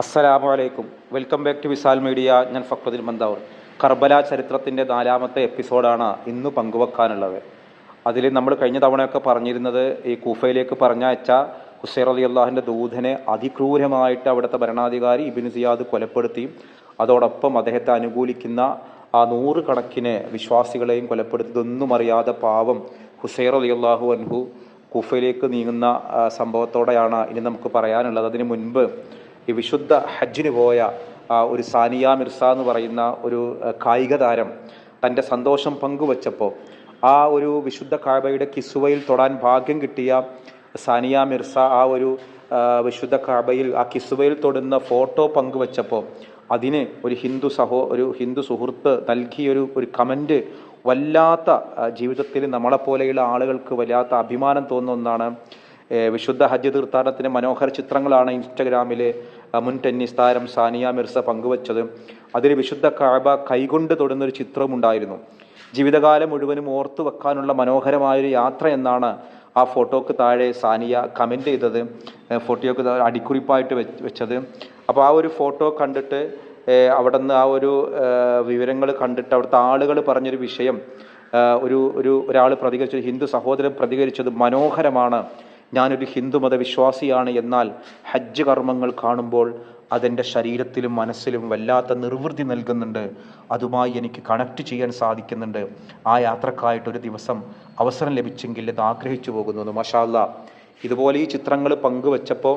അസ്സലാമു അലൈക്കും welcome back to Vishal media. ഞാൻ ഫക്രുദ്ദീൻ മന്ദാവൂർ. കർബല ചരിത്രത്തിന്റെ നാലാമത്തെ എപ്പിസോഡാണ് ഇന്ന് പങ്കുവെക്കാനുള്ളത്. അതിൽ നമ്മൾ കഴിഞ്ഞ തവണയൊക്കെ പറഞ്ഞിരുന്നത് ഈ കൂഫയിലേക്ക് പറഞ്ഞയച്ച ഹുസൈർ അലി അള്ളാഹിന്റെ ദൂതനെ അതിക്രൂരമായിട്ട് അവിടുത്തെ ഭരണാധികാരി ഇബിൻ സിയാദ് കൊലപ്പെടുത്തി. അതോടൊപ്പം അദ്ദേഹത്തെ അനുകൂലിക്കുന്ന ആ നൂറുകണക്കിന് വിശ്വാസികളെയും കൊലപ്പെടുത്തിയതൊന്നും അറിയാതെ പാവം ഹുസൈർ അലി അള്ളാഹു അൻഹു കുഫയിലേക്ക് നീങ്ങുന്ന സംഭവത്തോടെയാണ് ഇനി നമുക്ക് പറയാനുള്ളത്. അതിന് മുൻപ് ഈ വിശുദ്ധ ഹജ്ജിന് പോയ ഒരു സാനിയ മിർസ എന്ന് പറയുന്ന ഒരു കായിക താരം തന്റെ സന്തോഷം പങ്കുവച്ചപ്പോൾ ആ ഒരു വിശുദ്ധ കാബയുടെ കിസുവയിൽ തൊടാൻ ഭാഗ്യം കിട്ടിയ സാനിയ മിർസ ആ ഒരു വിശുദ്ധ കാബയിൽ ആ കിസുവയിൽ തൊടുന്ന ഫോട്ടോ പങ്കുവച്ചപ്പോൾ അതിന് ഒരു ഹിന്ദു സഹോ ഒരു ഹിന്ദു സുഹൃത്ത് നൽകിയൊരു ഒരു കമന്റ് വല്ലാത്ത ജീവിതത്തിൽ നമ്മളെപ്പോലെയുള്ള ആളുകൾക്ക് വല്ലാത്ത അഭിമാനം തോന്നുന്ന ഒന്നാണ്. വിശുദ്ധ ഹജ്ജ് തീർത്ഥാടനത്തിന്റെ മനോഹര ചിത്രങ്ങളാണ് ഇൻസ്റ്റഗ്രാമിൽ മുൻ ടെന്നീസ് താരം സാനിയ മിർസ പങ്കുവച്ചത്. അതിൽ വിശുദ്ധ കാബ കൈകൊണ്ട് തൊടുന്നൊരു ചിത്രമുണ്ടായിരുന്നു ജീവിതകാലം മുഴുവനും ഓർത്തു വെക്കാനുള്ള മനോഹരമായൊരു യാത്ര എന്നാണ് ആ ഫോട്ടോക്ക് താഴെ സാനിയ കമന്റ് ചെയ്തത്. ഫോട്ടോയ്ക്ക് അടിക്കുറിപ്പായിട്ട് വെച്ച് വെച്ചത്. അപ്പോൾ ആ ഒരു ഫോട്ടോ കണ്ടിട്ട് അവിടെ ആ ഒരു വിവരങ്ങൾ കണ്ടിട്ട് അവിടുത്തെ ആളുകൾ പറഞ്ഞൊരു വിഷയം ഒരു ഒരു ഒരാൾ പ്രതികരിച്ചത് ഹിന്ദു സഹോദരൻ പ്രതികരിച്ചത് മനോഹരമാണ്. ഞാനൊരു ഹിന്ദുമത വിശ്വാസിയാണ് എന്നാൽ ഹജ്ജ് കർമ്മങ്ങൾ കാണുമ്പോൾ അതെന്റെ ശരീരത്തിലും മനസ്സിലും വല്ലാത്ത നിർവൃതി നൽകുന്നുണ്ട്. അതുമായി എനിക്ക് കണക്ട് ചെയ്യാൻ സാധിക്കുന്നുണ്ട്. ആ യാത്രക്കായിട്ട് ഒരു ദിവസം അവസരം ലഭിച്ചെങ്കിൽ ഇത് ആഗ്രഹിച്ചു പോകുന്നു. മഷാല്ല ഇതുപോലെ ഈ ചിത്രങ്ങൾ പങ്കുവച്ചപ്പോൾ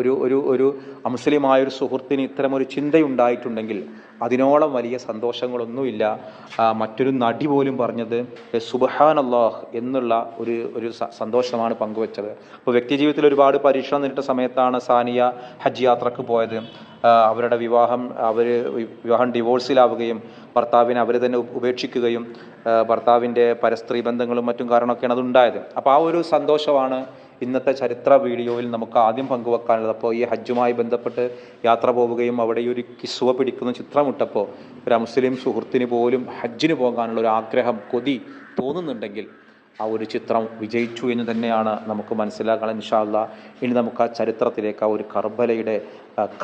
ഒരു ഒരു ഒരു അമുസ്ലിമായ ഒരു സുഹൃത്തിന് ഇത്തരം ഒരു ചിന്തയുണ്ടായിട്ടുണ്ടെങ്കിൽ അതിനോളം വലിയ സന്തോഷങ്ങളൊന്നുമില്ല. മറ്റൊരു നടി പോലും പറഞ്ഞത് സുബഹാൻ അള്ളാഹ് എന്നുള്ള ഒരു ഒരു സന്തോഷമാണ് പങ്കുവച്ചത്. അപ്പോൾ വ്യക്തി ജീവിതത്തിൽ ഒരുപാട് പരീക്ഷണം നേരിട്ട സമയത്താണ് സാനിയ ഹജ്ജ് യാത്രയ്ക്ക് പോയത്. അവരുടെ വിവാഹം അവർ വിവാഹം ഡിവോഴ്സിലാവുകയും ഭർത്താവിനെ അവർ തന്നെ ഉപേക്ഷിക്കുകയും ഭർത്താവിന്റെ പരസ്ത്രീ ബന്ധങ്ങളും മറ്റും കാരണമൊക്കെയാണ് അതുണ്ടായത്. അപ്പോൾ ആ ഒരു സന്തോഷമാണ് ഇന്നത്തെ ചരിത്ര വീഡിയോയിൽ നമുക്ക് ആദ്യം പങ്കുവെക്കാനുള്ളത് അപ്പോൾ ഈ ഹജ്ജുമായി ബന്ധപ്പെട്ട് യാത്ര പോവുകയും അവിടെ ഈ ഒരു കിസുവ പിടിക്കുന്ന ചിത്രമിട്ടപ്പോൾ ഒരു മുസ്ലിം സുഹൃത്തിന് പോലും ഹജ്ജിന് പോകാനുള്ള ഒരു ആഗ്രഹം കൊതി തോന്നുന്നുണ്ടെങ്കിൽ ആ ഒരു ചിത്രം വിജയിച്ചു എന്ന് തന്നെയാണ് നമുക്ക് മനസ്സിലാക്കാൻ ഇൻഷാല്ല ഇനി നമുക്ക് ആ ചരിത്രത്തിലേക്ക് ആ ഒരു കർബലയുടെ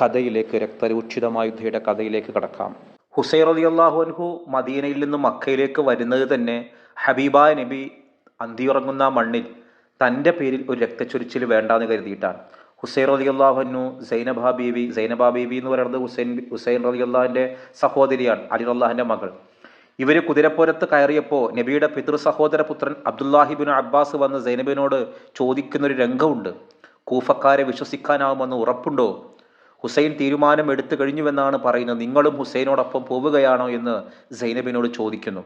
കഥയിലേക്ക് രക്തരൂക്ഷിതമായ യുദ്ധയുടെ കഥയിലേക്ക് കടക്കാം. ഹുസൈർ അലി അള്ളാഹു അൻഹു മദീനയിൽ നിന്ന് മക്കയിലേക്ക് വരുന്നത് തന്നെ ഹബീബ നബി അന്തിയുറങ്ങുന്ന മണ്ണിൽ തന്റെ പേരിൽ ഒരു രക്തച്ചൊരിച്ചിൽ വേണ്ടാന്ന് കരുതിയിട്ടാണ്. ഹുസൈൻ റലി അള്ളാഹുനു സൈനബാ ബീവി സൈനബാ ബീവി എന്ന് പറയുന്നത് ഹുസൈൻ ഹുസൈൻ റലി അള്ളാഹിന്റെ സഹോദരിയാണ് അലി അള്ളാഹിന്റെ മകൾ. ഇവർ കുതിരപ്പുരത്ത് കയറിയപ്പോൾ നബിയുടെ പിതൃ സഹോദര പുത്രൻ അബ്ദുല്ലാഹിബിൻ അബ്ബാസ് വന്ന് സൈനബിനോട് ചോദിക്കുന്നൊരു രംഗമുണ്ട്. കൂഫക്കാരെ വിശ്വസിക്കാനാവുമെന്ന് ഉറപ്പുണ്ടോ? ഹുസൈൻ തീരുമാനം എടുത്തു കഴിഞ്ഞുവെന്നാണ് പറയുന്നത്. നിങ്ങളും ഹുസൈനോടൊപ്പം പോവുകയാണോ എന്ന് സൈനബിനോട് ചോദിക്കുന്നു.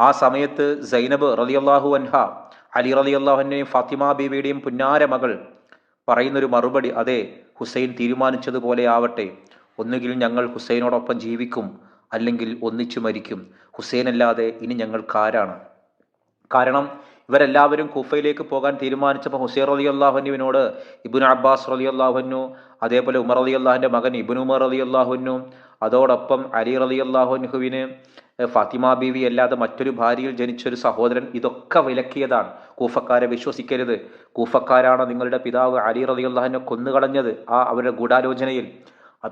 ആ സമയത്ത് സൈനബ് റലിയല്ലാഹു അൻഹ അലി റലിയല്ലാഹുവിന്റെയും ഫാത്തിമ ബീബിയുടെയും പുന്നാര മകൾ പറയുന്നൊരു മറുപടി അതെ ഹുസൈൻ തീരുമാനിച്ചതുപോലെ ആവട്ടെ. ഒന്നുകിൽ ഞങ്ങൾ ഹുസൈനോടൊപ്പം ജീവിക്കും അല്ലെങ്കിൽ ഒന്നിച്ചു മരിക്കും. ഹുസൈൻ അല്ലാതെ ഇനി ഞങ്ങൾക്കാരാണ്. കാരണം ഇവരെല്ലാവരും കുഫയിലേക്ക് പോകാൻ തീരുമാനിച്ചപ്പോൾ ഹുസൈൻ റലി അള്ളാഹുനുവിനോട് ഇബുൻ അബ്ബാസ് റലി അള്ളാഹുനു അതേപോലെ ഉമർ അലി അള്ളാഹിന്റെ മകൻ ഇബുൻ ഉമർ അലി അള്ളാഹുനു അതോടൊപ്പം അലി റലി അള്ളാഹുനുഹുവിന് ഫാത്തിമ ബീവി അല്ലാതെ മറ്റൊരു ഭാര്യയിൽ ജനിച്ചൊരു സഹോദരൻ ഇതൊക്കെ വിലക്കിയതാണ്. കൂഫക്കാരെ വിശ്വസിക്കരുത്. കൂഫക്കാരാണ് നിങ്ങളുടെ പിതാവ് അലി റതിയുള്ളഹനെ കൊന്നുകളഞ്ഞത് ആ അവരുടെ ഗൂഢാലോചനയിൽ.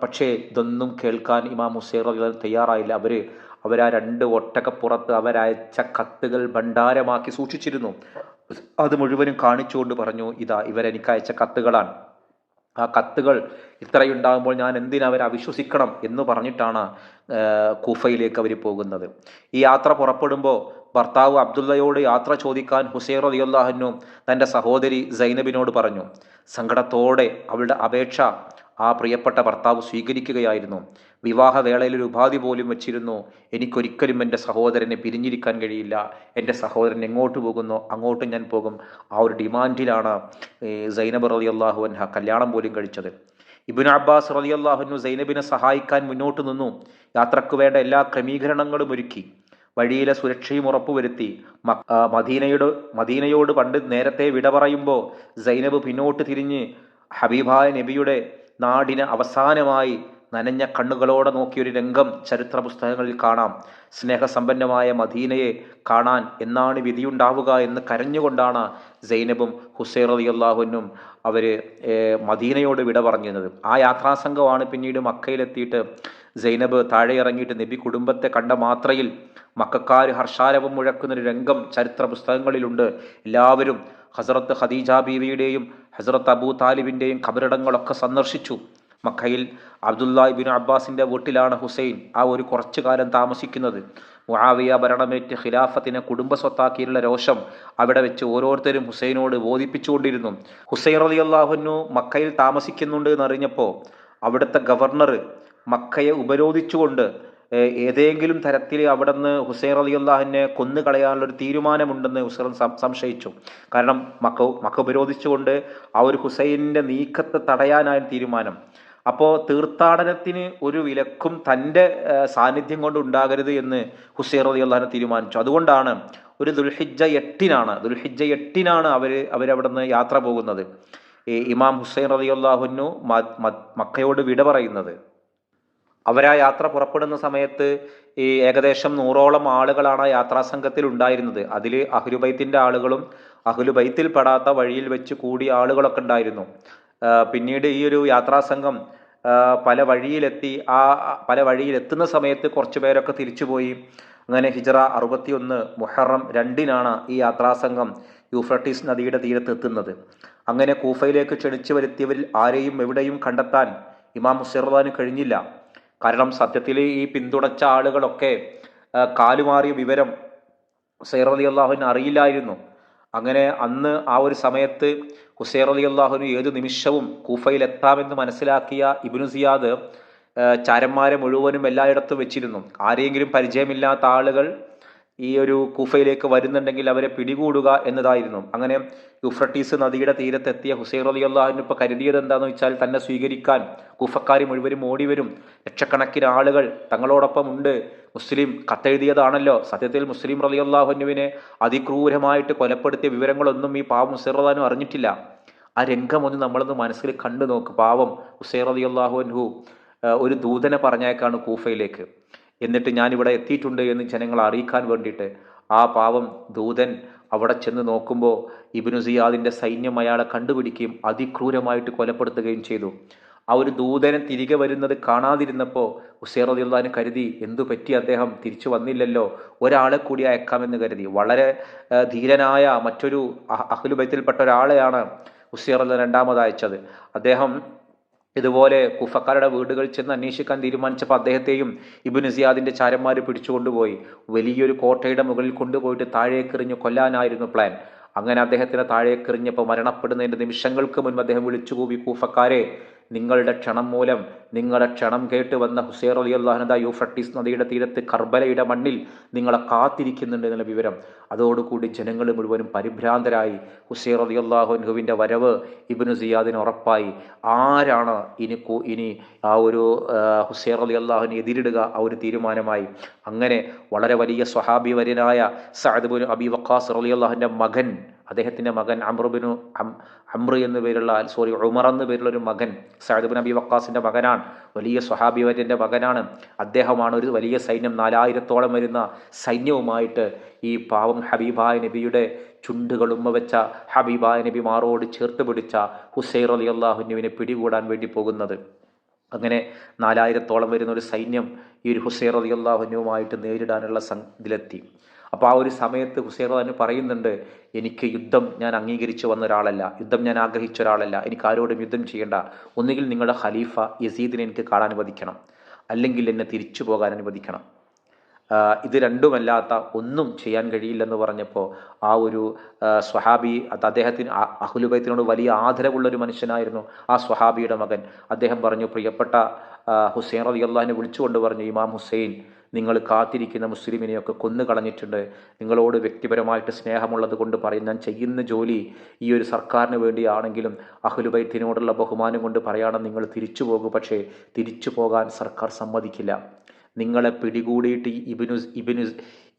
പക്ഷേ ഇതൊന്നും കേൾക്കാൻ ഇമാം അൻഹു തയ്യാറായില്ല. അവർ അവരാ രണ്ട് ഒട്ടകപ്പുറത്ത് അവരയച്ച കത്തുകൾ ഭണ്ഡാരമാക്കി സൂക്ഷിച്ചിരുന്നു. അത് മുഴുവനും കാണിച്ചുകൊണ്ട് പറഞ്ഞു ഇതാ ഇവരെനിക്ക് അയച്ച കത്തുകളാണ്. ആ കത്തുകൾ ഇത്രയുണ്ടാകുമ്പോൾ ഞാൻ എന്തിനാ അവരെ അവിശ്വസിക്കണം എന്ന് പറഞ്ഞിട്ടാണ് കുഫയിലേക്ക് അവർ പോകുന്നത്. ഈ യാത്ര പുറപ്പെടുമ്പോൾ ഭർത്താവ് അബ്ദുള്ളയോട് യാത്ര ചോദിക്കാൻ ഹുസൈൻ റളിയല്ലാഹു തന്റെ സഹോദരി സൈനബിനോട് പറഞ്ഞു സങ്കടത്തോടെ അവളുടെ അപേക്ഷ ആ പ്രിയപ്പെട്ട ഭർത്താവ് സ്വീകരിക്കുകയായിരുന്നു. വിവാഹവേളയിൽ ഒരു ഉപാധി പോലും വെച്ചിരുന്നു. എനിക്കൊരിക്കലും എന്റെ സഹോദരനെ പിരിഞ്ഞിരിക്കാൻ കഴിയില്ല. എന്റെ സഹോദരൻ എങ്ങോട്ട് പോകുന്നു? അങ്ങോട്ടും ഞാൻ പോകും. ആ ഒരു ഡിമാൻഡിലാണ് സൈനബ് റലി അള്ളാഹു അൻഹ കല്യാണം പോലും കഴിച്ചത്. ഇബിൻ അബ്ബാസ് റലി അള്ളാഹുനു സൈനബിനെ സഹായിക്കാൻ മുന്നോട്ട് നിന്നു. യാത്രയ്ക്ക് വേണ്ട എല്ലാ ക്രമീകരണങ്ങളും ഒരുക്കി. വഴിയിലെ സുരക്ഷയും ഉറപ്പുവരുത്തി. മദീനയോട് മദീനയോട് പണ്ട് നേരത്തെ വിട പറയുമ്പോൾ സൈനബ് പിന്നോട്ട് തിരിഞ്ഞ് ഹബീബായ നബിയുടെ നാടിന് അവസാനമായി നനഞ്ഞ കണ്ണുകളോടെ നോക്കിയൊരു രംഗം ചരിത്ര പുസ്തകങ്ങളിൽ കാണാം. സ്നേഹസമ്പന്നമായ മദീനയെ കാണാൻ എന്നാണ് വിധിയുണ്ടാവുക എന്ന് കരഞ്ഞുകൊണ്ടാണ് സൈനബും ഹുസൈൻ അലി അള്ളാഹുനും അവർ മദീനയോട് വിട പറഞ്ഞിരുന്നത്. ആ യാത്രാസംഘമാണ് പിന്നീട് മക്കയിലെത്തിയിട്ട് സൈനബ് താഴെ ഇറങ്ങിയിട്ട് നബി കുടുംബത്തെ കണ്ട മാത്രയിൽ മക്കാർ ഹർഷാരവം മുഴക്കുന്നൊരു രംഗം ചരിത്ര പുസ്തകങ്ങളിലുണ്ട് എല്ലാവരും ഹസറത്ത് ഖദീജ ബീവിയുടെയും ഹസറത്ത് അബൂ താലിബിന്റെയും ഖബറിടങ്ങളൊക്കെ സന്ദർശിച്ചു. മക്കയിൽ അബ്ദുല്ലാ ഇബിൻ അബ്ബാസിന്റെ വീട്ടിലാണ് ഹുസൈൻ ആ ഒരു കുറച്ചു കാലം താമസിക്കുന്നത്. മുഹാവിയ ഭരണമേറ്റ് ഖിലാഫത്തിനെ കുടുംബ സ്വത്താക്കിയുള്ള രോഷം അവിടെ വെച്ച് ഓരോരുത്തരും ഹുസൈനോട് ബോധിപ്പിച്ചുകൊണ്ടിരുന്നു. ഹുസൈൻ അലി അള്ളാഹുനു മക്കയിൽ താമസിക്കുന്നുണ്ട് എന്നറിഞ്ഞപ്പോൾ അവിടുത്തെ ഗവർണർ മക്കയെ ഉപരോധിച്ചുകൊണ്ട് ഏതെങ്കിലും തരത്തിൽ അവിടുന്ന് ഹുസൈൻ അലി അള്ളാഹിനെ കൊന്നു കളയാനുള്ള ഒരു തീരുമാനമുണ്ടെന്ന് ഹുസൈൻ സംശയിച്ചു. കാരണം മക്ക മക്ക ഉപരോധിച്ചുകൊണ്ട് ആ ഒരു ഹുസൈനിന്റെ നീക്കത്തെ തടയാനായ തീരുമാനം. അപ്പോൾ തീർത്ഥാടനത്തിന് ഒരു വിലക്കും തന്റെ സാന്നിധ്യം കൊണ്ട് ഉണ്ടാകരുത് എന്ന് ഹുസൈൻ അലി അള്ളഹാനെ തീരുമാനിച്ചു. അതുകൊണ്ടാണ് ഒരു ദുൽഹിജ എട്ടിനാണ് ദുൽഹിജ എട്ടിനാണ് അവർ നിന്ന് യാത്ര പോകുന്നത്. ഇമാം ഹുസൈൻ അലി അള്ളാഹുനു മക്കയോട് വിട പറയുന്നത്. അവരാ യാത്ര പുറപ്പെടുന്ന സമയത്ത് ഈ ഏകദേശം നൂറോളം ആളുകളാണ് ആ യാത്രാ സംഘത്തിൽ ഉണ്ടായിരുന്നത്. അതിൽ അഹ്ലുബൈത്തിന്റെ ആളുകളും അഹ്ലുബൈത്തിൽ പെടാത്ത വഴിയിൽ വെച്ച് കൂടിയ ആളുകളൊക്കെ ഉണ്ടായിരുന്നു. പിന്നീട് ഈ ഒരു യാത്രാ സംഘം പല വഴിയിലെത്തി ആ പല വഴിയിലെത്തുന്ന സമയത്ത് കുറച്ച് പേരൊക്കെ തിരിച്ചുപോയി. അങ്ങനെ ഹിജറ അറുപത്തിയൊന്ന് മുഹറം രണ്ടിനാണ് ഈ യാത്രാസംഘം യൂഫ്രട്ടീസ് നദിയുടെ തീരത്ത് എത്തുന്നത്. അങ്ങനെ കൂഫയിലേക്ക് ക്ഷണിച്ചു വരുത്തിയവരിൽ ആരെയും എവിടെയും കണ്ടെത്താൻ ഇമാം മുസൈർദാന് കഴിഞ്ഞില്ല. കാരണം സത്യത്തിൽ ഈ പിന്തുണച്ച ആളുകളൊക്കെ കാലുമാറിയ വിവരം ഹുസൈർ അലി അള്ളാഹുവിന് അറിയില്ലായിരുന്നു. അങ്ങനെ അന്ന് ആ ഒരു സമയത്ത് ഹുസൈർ അലി അള്ളാഹുവിന് ഏത് നിമിഷവും കൂഫയിൽ എത്താമെന്ന് മനസ്സിലാക്കിയ ഇബിനു സിയാദ് ചാരന്മാരെ മുഴുവനും എല്ലായിടത്തും വെച്ചിരുന്നു. ആരെങ്കിലും പരിചയമില്ലാത്ത ആളുകൾ ഈ ഒരു കുഫയിലേക്ക് വരുന്നുണ്ടെങ്കിൽ അവരെ പിടികൂടുക എന്നതായിരുന്നു. അങ്ങനെ യുഫ്രട്ടീസ് നദിയുടെ തീരത്തെത്തിയ ഹുസൈൻ അലി അള്ളാഹിന് ഇപ്പോൾ കരുതിയത് എന്താണെന്ന് വെച്ചാൽ തന്നെ സ്വീകരിക്കാൻ കുഫക്കാർ മുഴുവനും ഓടി വരും. ലക്ഷക്കണക്കിന് ആളുകൾ തങ്ങളോടൊപ്പം ഉണ്ട്. മുസ്ലിം കത്തെഴുതിയതാണല്ലോ. സത്യത്തിൽ മുസ്ലിം റലി അള്ളാഹുനുവിനെ അതിക്രൂരമായിട്ട് കൊലപ്പെടുത്തിയ വിവരങ്ങളൊന്നും ഈ പാവം ഹുസൈർ അള്ളഹാനും അറിഞ്ഞിട്ടില്ല. ആ രംഗം ഒന്ന് നമ്മളൊന്ന് മനസ്സിൽ കണ്ടു നോക്ക്. പാവം ഹുസൈൻ അലി അള്ളാഹുഹു ഒരു ദൂതനെ പറഞ്ഞേക്കാണ് കൂഫയിലേക്ക്. എന്നിട്ട് ഞാൻ ഇവിടെ എത്തിയിട്ടുണ്ട് എന്ന് ജനങ്ങളെ അറിയിക്കാൻ വേണ്ടിയിട്ട് ആ പാവം ദൂതൻ അവിടെ ചെന്ന് നോക്കുമ്പോൾ ഇബിനു സിയാദിന്റെ സൈന്യം അയാളെ കണ്ടുപിടിക്കുകയും അതിക്രൂരമായിട്ട് കൊലപ്പെടുത്തുകയും ചെയ്തു. ആ ഒരു ദൂതനെ തിരികെ വരുന്നത് കാണാതിരുന്നപ്പോൾ ഹുസൈർ റദിയുള്ളഹാന് കരുതി എന്തു പറ്റി അദ്ദേഹം? തിരിച്ചു വന്നില്ലല്ലോ. ഒരാളെ കൂടി അയക്കാമെന്ന് കരുതി. വളരെ ധീരനായ മറ്റൊരു അഹ് അഹ്ലുബൈത്തിൽപ്പെട്ട ഒരാളെയാണ് ഹുസൈർ അല്ല രണ്ടാമത് അയച്ചത് അദ്ദേഹം ഇതുപോലെ കുഫക്കാരുടെ വീടുകൾ ചെന്ന് അന്വേഷിക്കാൻ തീരുമാനിച്ചപ്പോൾ അദ്ദേഹത്തെയും ഇബിൻ സിയാദിന്റെ ചാരന്മാർ പിടിച്ചുകൊണ്ടുപോയി. വലിയൊരു കോട്ടയുടെ മുകളിൽ കൊണ്ടുപോയിട്ട് താഴേക്കെറിഞ്ഞ് കൊല്ലാനായിരുന്നു പ്ലാൻ അങ്ങനെ അദ്ദേഹത്തിന് താഴേക്കെറിഞ്ഞപ്പോൾ മരണപ്പെടുന്നതിന്റെ നിമിഷങ്ങൾക്ക് മുൻപ് അദ്ദേഹം വിളിച്ചുകൂവി കൂഫക്കാരെ നിങ്ങളുടെ ക്ഷണം മൂലം നിങ്ങളുടെ ക്ഷണം കേട്ട് വന്ന ഹുസൈർ അലി അള്ളാഹനദ യൂഫ്രട്ടീസ് നദിയുടെ തീരത്ത് കർബലയുടെ മണ്ണിൽ നിങ്ങളെ കാത്തിരിക്കുന്നുണ്ട് എന്നുള്ള വിവരം. അതോടുകൂടി ജനങ്ങൾ മുഴുവനും പരിഭ്രാന്തരായി. ഹുസൈർ അലി അള്ളാഹുൻഹുവിന്റെ വരവ് ഇബിനു സിയാദിന് ഉറപ്പായി. ആരാണ് ഇനി ഇനി ആ ഒരു ഹുസൈർ അലി അള്ളാഹുവിനെ എതിരിടുക? ആ ഒരു തീരുമാനമായി. അങ്ങനെ വളരെ വലിയ സ്വഹാബി വര്യനായ സഅദ്ബുൻ അബി വക്കാസ് അലി അള്ളാഹുവിന്റെ മകൻ അദ്ദേഹത്തിന്റെ മകൻ അമ്രുബിനു അം അമ്ര എന്ന പേരുള്ള സോറി ഉമർ എന്ന പേരുള്ള ഒരു മകൻ സഅദ്ബിൻ അബി വക്കാസിന്റെ മകനാണ്. വലിയ സ്വഹാബിവര്യന്റെ മകനാണ്. അദ്ദേഹമാണ് ഒരു വലിയ സൈന്യം നാലായിരത്തോളം വരുന്ന സൈന്യവുമായിട്ട് ഈ പാവം ഹബീബായ നബിയുടെ ചുണ്ടുകൾ വെച്ച ഹബീബായ നബി മാറോട് ചേർത്ത് പിടിച്ച ഹുസൈർ അലി അള്ളാഹുനുവിനെ പിടികൂടാൻ വേണ്ടി പോകുന്നത്. അങ്ങനെ നാലായിരത്തോളം വരുന്ന ഒരു സൈന്യം ഈ ഒരു ഹുസൈർ അലി അള്ളാഹുനുവുമായിട്ട് നേരിടാനുള്ള ഇതിലെത്തി. അപ്പോൾ ആ ഒരു സമയത്ത് ഹുസൈൻ തന്നെ പറയുന്നുണ്ട് എനിക്ക് യുദ്ധം ഞാൻ അംഗീകരിച്ചു വന്ന ഒരാളല്ല യുദ്ധം ഞാൻ ആഗ്രഹിച്ച ഒരാളല്ല എനിക്ക് ആരോടും യുദ്ധം ചെയ്യേണ്ട. ഒന്നുകിൽ നിങ്ങളുടെ ഖലീഫ യസീദിനെ എനിക്ക് കാണാൻ അനുവദിക്കണം അല്ലെങ്കിൽ എന്നെ തിരിച്ചു പോകാൻ അനുവദിക്കണം. ഇത് രണ്ടുമല്ലാത്ത ഒന്നും ചെയ്യാൻ കഴിയില്ലെന്ന് പറഞ്ഞപ്പോൾ ആ ഒരു സ്വഹാബി അത് അദ്ദേഹത്തിന് അഹുലുബൈത്തിനോട് വലിയ ആദരവുള്ള ഒരു മനുഷ്യനായിരുന്നു ആ സ്വഹാബിയുടെ മകൻ. അദ്ദേഹം പറഞ്ഞു പ്രിയപ്പെട്ട ഹുസൈൻ റതി അള്ളാഹിനെ വിളിച്ചുകൊണ്ട് പറഞ്ഞു ഇമാം ഹുസൈൻ നിങ്ങൾ കാത്തിരിക്കുന്ന മുസ്ലിമിനെയൊക്കെ കൊന്നു കളഞ്ഞിട്ടുണ്ട് നിങ്ങളോട് വ്യക്തിപരമായിട്ട് സ്നേഹമുള്ളത് കൊണ്ട് പറയും ഞാൻ ചെയ്യുന്ന ജോലി ഈ ഒരു സർക്കാരിന് വേണ്ടിയാണെങ്കിലും അഹ്ലുബൈത്തിനോടുള്ള ബഹുമാനം കൊണ്ട് പറയണം നിങ്ങൾ തിരിച്ചു പോകും. പക്ഷേ തിരിച്ചു പോകാൻ സർക്കാർ സമ്മതിക്കില്ല. നിങ്ങളെ പിടികൂടിയിട്ട് ഇബിനു ഇബിനു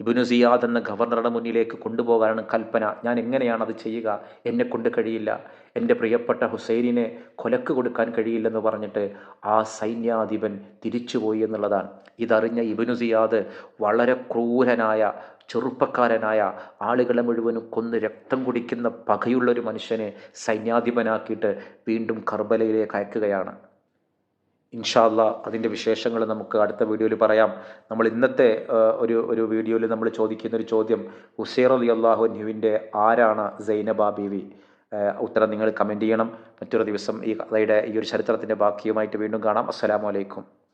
ഇബിനു സിയാദ് എന്ന ഗവർണറുടെ മുന്നിലേക്ക് കൊണ്ടുപോകാനാണ് കൽപ്പന. ഞാൻ എങ്ങനെയാണ് അത് ചെയ്യുക? എന്നെ കൊണ്ട് കഴിയില്ല. എന്റെ പ്രിയപ്പെട്ട ഹുസൈനിനെ കൊലക്ക് കൊടുക്കാൻ കഴിയില്ലെന്ന് പറഞ്ഞിട്ട് ആ സൈന്യാധിപൻ തിരിച്ചുപോയി എന്നുള്ളതാണ്. ഇതറിഞ്ഞ ഇബിനു സിയാദ് വളരെ ക്രൂരനായ ചെറുപ്പക്കാരനായ ആളുകളെ മുഴുവനും കൊന്ന് രക്തം കുടിക്കുന്ന പകയുള്ളൊരു മനുഷ്യനെ സൈന്യാധിപനാക്കിയിട്ട് വീണ്ടും കർബലയിലേക്ക് അയക്കുകയാണ്. ഇൻഷാല്ല അതിന്റെ വിശേഷങ്ങൾ നമുക്ക് അടുത്ത വീഡിയോയിൽ പറയാം. നമ്മൾ ഇന്നത്തെ ഒരു ഒരു വീഡിയോയിൽ നമ്മൾ ചോദിക്കുന്ന ഒരു ചോദ്യം ഹുസൈർ അലി അള്ളാഹുനുവിന്റെ ആരാണ് സൈനബ ബീവി? ഉത്തരം നിങ്ങൾ കമന്റ് ചെയ്യണം. മറ്റൊരു ദിവസം ഈ കഥയുടെ ഈ ഒരു ചരിത്രത്തിന്റെ ബാക്കിയുമായിട്ട് വീണ്ടും കാണാം. അസ്സലാമു അലൈക്കും.